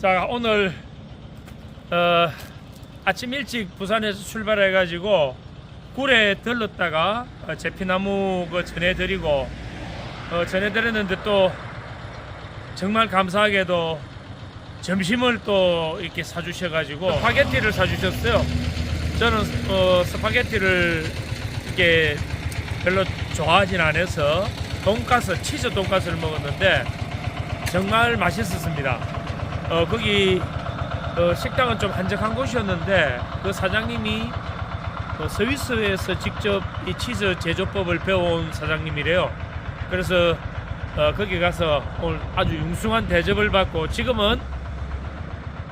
자 오늘 어, 아침 일찍 부산에서 출발해 가지고 굴에 들렀다가 어, 제피나무 그 전해드리고 어, 전해드렸는데 또 정말 감사하게도 점심을 또 이렇게 사주셔가지고 스파게티를 사주셨어요. 저는 어, 스파게티를 이렇게 별로 좋아하진 않아서 돈가스 치즈 돈가스를 먹었는데 정말 맛있었습니다. 어, 거기 어, 식당은 좀 한적한 곳이었는데 그 사장님이 어, 스위스에서 직접 이 치즈 제조법을 배워온 사장님이래요. 그래서 어, 거기 가서 오늘 아주 융숭한 대접을 받고 지금은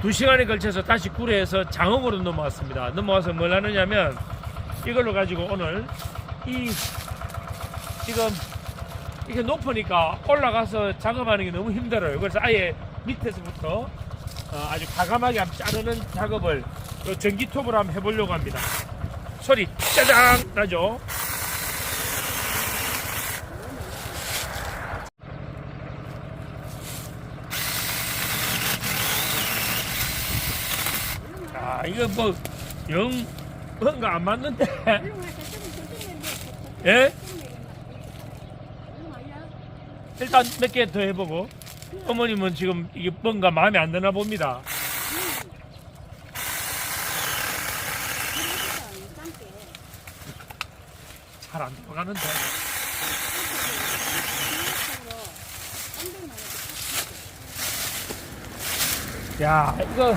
두 시간에 걸쳐서 다시 구례에서 장흥으로 넘어왔습니다. 넘어와서 뭘 하느냐면 이걸로 가지고 오늘 이 지금 이게 높으니까 올라가서 작업하는 게 너무 힘들어요. 그래서 아예 밑에서부터 어, 아주 과감하게 자르는 작업을 요 전기톱으로 한번 해보려고 합니다. 소리 짜장 나죠? 아 이거 뭐영 뭔가 안 맞는데 예? 일단 몇 개 더 해보고 어머님은 지금 이게 뭔가 마음에 안 드나 봅니다. 잘 안 들어가는데. 야 이거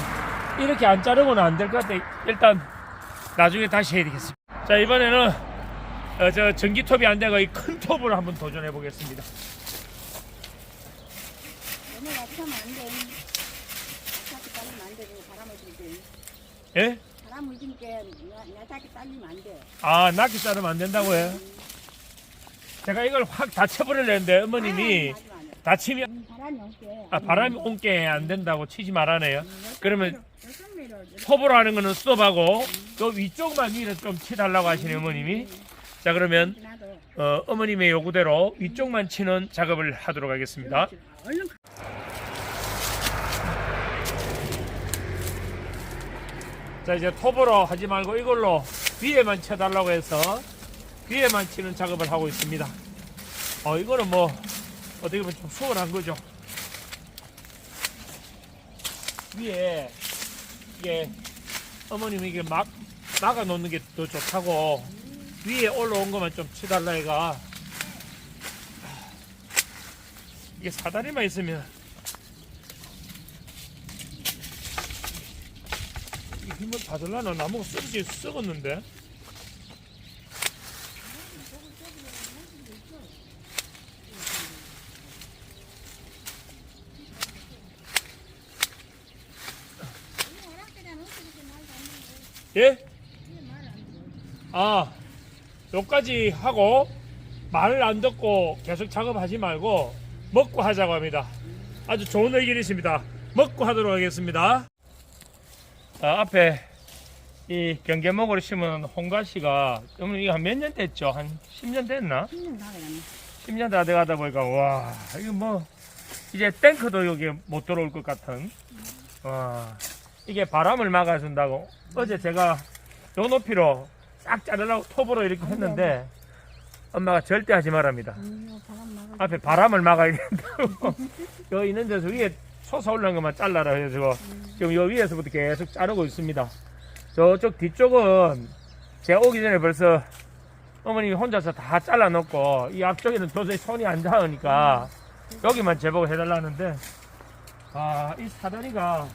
이렇게 안 자르고는 안 될 것 같아. 일단 나중에 다시 해야 되겠습니다. 자 이번에는 어, 저 전기톱이 안 되고 이 큰 톱으로 한번 도전해 보겠습니다. 너무 약하면 안 돼. 약하게 딸리면 안 돼. 그거 바람을 줄게. 예? 바람을 줄게. 약하게 딸리면 안 돼. 아 낙지 자르면 안 된다고요? 제가 이걸 확 다쳐버리려는데 어머님이 아. 다치면 음, 바람이 없게. 아, 바람이 온 게 안 된다고 치지. 그러면 미러, 여섯 톱으로 하는 거는 스톱하고 또 위쪽만 위로 좀 치달라고 하시는 어머님이 자 그러면. 어, 어머님의 요구대로 위쪽만 치는 작업을 하도록 하겠습니다. 얼른 자 이제 톱으로 하지 말고 이걸로 위에만 쳐달라고 해서 위에만 치는 작업을 하고 있습니다. 어 이거는 뭐 어떻게 보면 좀 수월한 거죠. 위에 이게 어머님이 이게 막 막아 놓는 게 더 좋다고 위에 올라온 것만 좀 치달라 해가 이게 사다리만 있으면 힘을 받으려나 나무가 썩지 썩었는데? 예? 아 요까지 하고 말을 안 듣고 계속 작업하지 말고 먹고 하자고 합니다. 아주 좋은 의견이십니다. 먹고 하도록 하겠습니다 아, 앞에 이 경계목으로 심은 홍가시가 그러면 이거 한 몇 년 됐죠? 한 10년 됐나? 10년 다 그랬네. 10년 다 돼가다 보니까 와 이거 뭐 이제 탱크도 여기 못 들어올 것 같은 와 이게 바람을 막아준다고 어제 제가 요 높이로 싹 자르라고 톱으로 이렇게 했는데 엄마가 절대 하지 말랍니다 음, 바람 막아. 앞에 바람을 막아야 된다고 여기 있는 데서 위에 솟아 올라온 것만 잘라라 해가지고 지금 요 위에서부터 계속 자르고 있습니다. 저쪽 뒤쪽은 제가 오기 전에 벌써 어머님이 혼자서 다 잘라놓고 이 앞쪽에는 도저히 손이 안 닿으니까 여기만 제보고 해달라는데 아 이 사다리가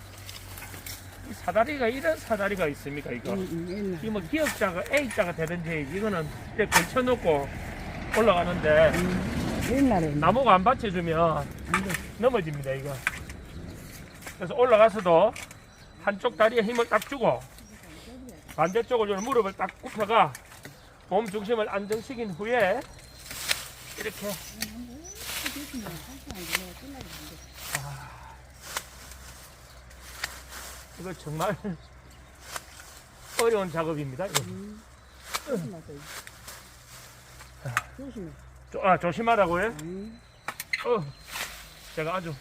이 사다리가 이런 사다리가 있습니까 이거? 음, 음, 옛날. 이뭐 기역자가 A자가 되든지 이거는 이렇게 걸쳐놓고 올라가는데 옛날에. 나무가 안 받쳐주면 넘어집니다 이거 그래서 올라가서도 한쪽 다리에 힘을 딱 주고 반대쪽으로 무릎을 딱 굽혀가 몸 중심을 안정시킨 후에 이렇게 이거 정말 어려운 작업입니다 이거. 조심하세요. 조심해. 조- 아 조심하라고요? 음. 어, 제가 아주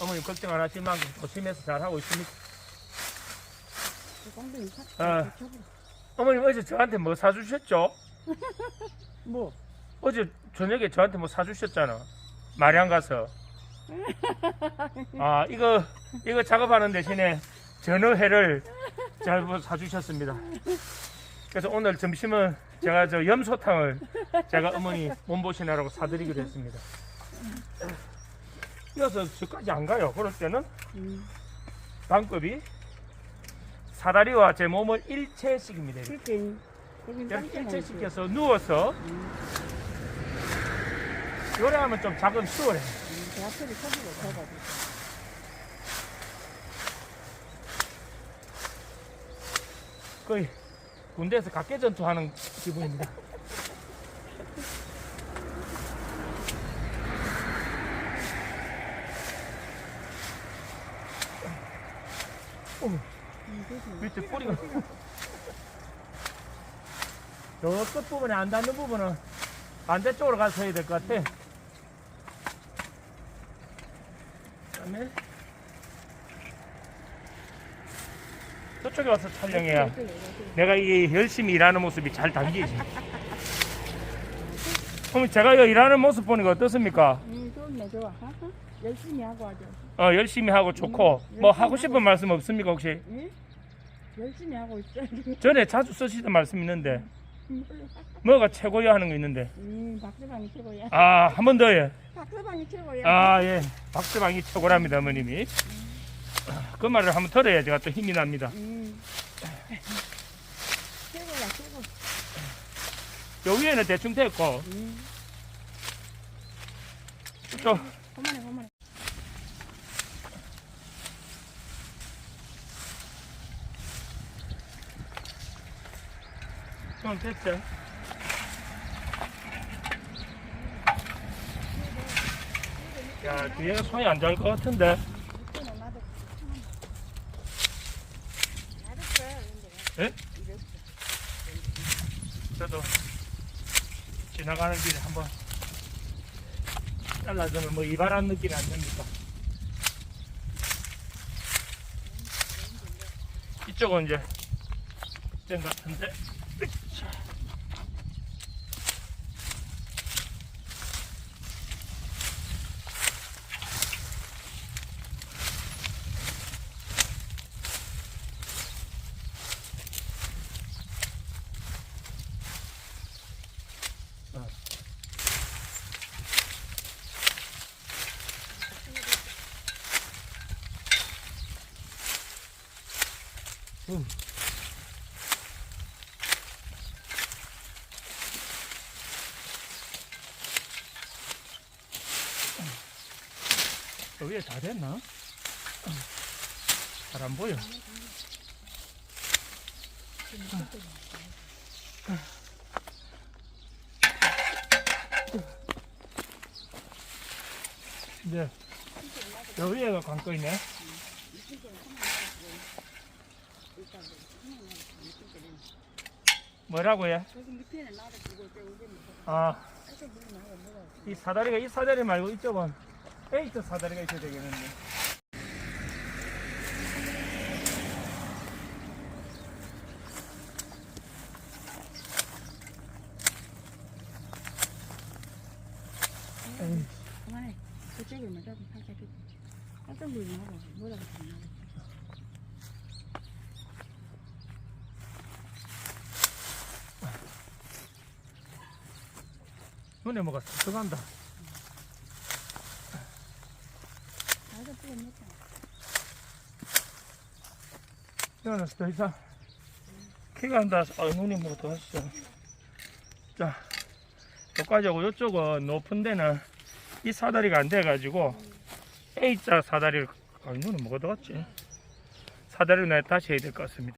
어머님 걱정 안 하실 만큼 조심해서 잘 하고 있습니다. 사. 아. 저거. 어머님 어제 저한테 뭐 사주셨죠? 뭐? 어제 저녁에 저한테 뭐 사주셨잖아. 마량 가서. 아 이거 이거 작업하는 대신에 전어회를 잘뭐 사주셨습니다. 그래서 오늘 점심은 제가 저 염소탕을 제가 어머니 몸보신하라고 사드리기로 했습니다. 이어서 저까지 안 가요. 그럴 때는 음. 방법이 사다리와 제 몸을 일체시킵니다. 그렇게. 거긴 이렇게 깜짝 일체시켜서 누워서 요래 하면 좀 작은 수월해. 음, 그 앞에를. 거의 군대에서 각계 전투하는 기분입니다. 밑에 뿌리가 저 끝부분에 안 닿는 부분은 반대쪽으로 가서 해야 될 것 같아. 그다음에 저쪽에 와서 촬영해야 내가 이 열심히 일하는 모습이 잘 담기지. 그럼 제가 이 일하는 모습 보니까 어떻습니까? 음, 좋네, 좋아. 열심히 하고 하죠. 어, 열심히 하고 좋고 뭐 하고 싶은 말씀 없습니까 혹시? 예? 열심히 하고 있어요. 전에 자주 쓰시던 말씀 있는데. 뭐가 최고야 하는 거 있는데 음, 박서방이 최고야. 아 한 번 더요. 박서방이 최고야. 아 예, 박스방이 최고랍니다 어머님이. 그 말을 한번 들어야 제가 또 힘이 납니다. 음. 최고야, 최고. 요 위에는 대충 됐고 음. 또 그만해, 그만해. 좀 됐죠. 야 뒤에가 손이 안 닿을 것 같은데. 예? 저도 지나가는 길에 한번 잘라주면 뭐 이발한 느낌이 안 납니까? 이쪽은 이제 된 같은데 으 쌰. 여기에 다 됐나? 잘 안 보여. 이제 여기에가 관건이네. 뭐라고요? 아. 이 사다리가 이 사다리 말고 이쪽은 에이트 사다리가 있어야 되겠는데. 에이, 그만해. 그쪽을 먼저 살짝 이렇게. 살짝 물이 나고 물어가 좀 나고. 눈에 뭐가 들어간다. 나도 뿌려냈잖아. 이거는 더 이상 키가 안 닿아서 아, 눈이 뭐가 더 왔어. 자, 여기까지 하고 이쪽은 높은 데는 이 사다리가 안 돼가지고 A자 사다리를 아, 눈은 뭐가 더 왔지? 사다리를 내 다시 해야 될 것 같습니다.